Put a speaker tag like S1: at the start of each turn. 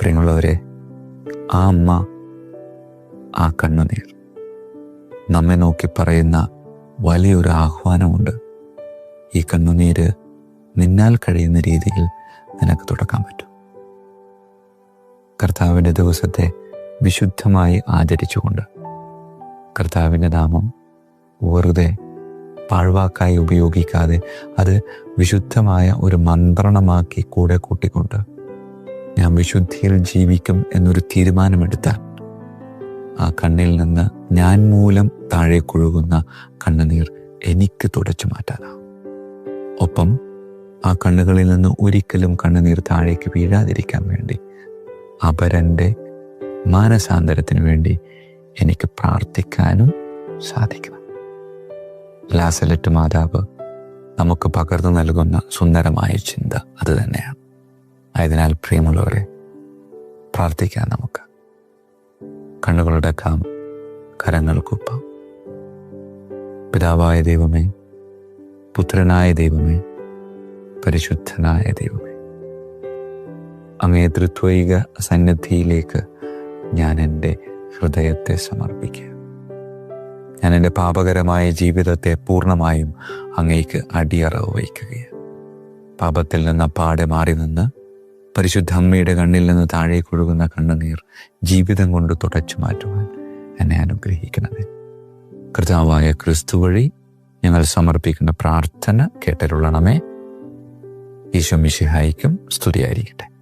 S1: പ്രിയമുള്ളവരെ ആ അമ്മ ആ കണ്ണുനീർ നമ്മെ നോക്കി പറയുന്ന വലിയൊരു ആഹ്വാനമുണ്ട്. ഈ കണ്ണുനീര് നിന്നാൽ കഴിയുന്ന രീതിയിൽ നിനക്ക് തുടക്കാൻ പറ്റും. കർത്താവിന്റെ ദിവസത്തെ വിശുദ്ധമായി ആചരിച്ചുകൊണ്ട് കർത്താവിന്റെ നാമം വെറുതെ പാഴ്വാക്കായി ഉപയോഗിക്കാതെ അത് വിശുദ്ധമായ ഒരു മന്ത്രണമാക്കി കൂടെ കൂട്ടിക്കൊണ്ട് ഞാൻ വിശുദ്ധിയിൽ ജീവിക്കും എന്നൊരു തീരുമാനമെടുത്താൽ ആ കണ്ണിൽ നിന്ന് ഞാൻ മൂലം താഴെ കൊഴുകുന്ന കണ്ണുനീർ എനിക്ക് തുടച്ചു മാറ്റാനാവും. ഒപ്പം ആ കണ്ണുകളിൽ നിന്ന് ഒരിക്കലും കണ്ണുനീർ താഴേക്ക് വീഴാതിരിക്കാൻ വേണ്ടി അപരന്റെ മാനസാന്തരത്തിന് വേണ്ടി എനിക്ക് പ്രാർത്ഥിക്കാനും സാധിക്കണം ലാസലറ്റ് മാതാവ് നമുക്ക് പകർന്നു നൽകുന്ന സുന്ദരമായ ചിന്ത അത് തന്നെയാണ്. ആയതിനാൽ പ്രിയമുള്ളവരെ പ്രാർത്ഥിക്കാം നമുക്ക്. കണ്ണുകളുടെ കാം കരങ്ങൾക്കൊപ്പം. പിതാവായ ദൈവമേ പുത്രനായ ദൈവമേ പരിശുദ്ധനായ ദൈവമേ അങ്ങേ തൃത്വൈക സന്നിധിയിലേക്ക് ഞാൻ എന്റെ ഹൃദയത്തെ സമർപ്പിക്കുക ഞാൻ എന്റെ പാപകരമായ ജീവിതത്തെ പൂർണമായും അങ്ങേക്ക് അടിയറവ് വയ്ക്കുകയാണ്. പാപത്തിൽ നിന്ന് പാടെ മാറി നിന്ന് പരിശുദ്ധ അമ്മയുടെ കണ്ണിൽ നിന്ന് താഴേക്ക് ഒഴുകുന്ന കണ്ണുനീർ ജീവിതം കൊണ്ട് തുടച്ചു മാറ്റുവാൻ എന്നെ അനുഗ്രഹിക്കണമേ. കർത്താവായ ക്രിസ്തു വഴി ഞങ്ങൾ സമർപ്പിക്കുന്ന പ്രാർത്ഥന കേട്ടരുള്ളണമേ ഈശോ മിശിഹായിക്കും സ്തുതിയായിരിക്കട്ടെ.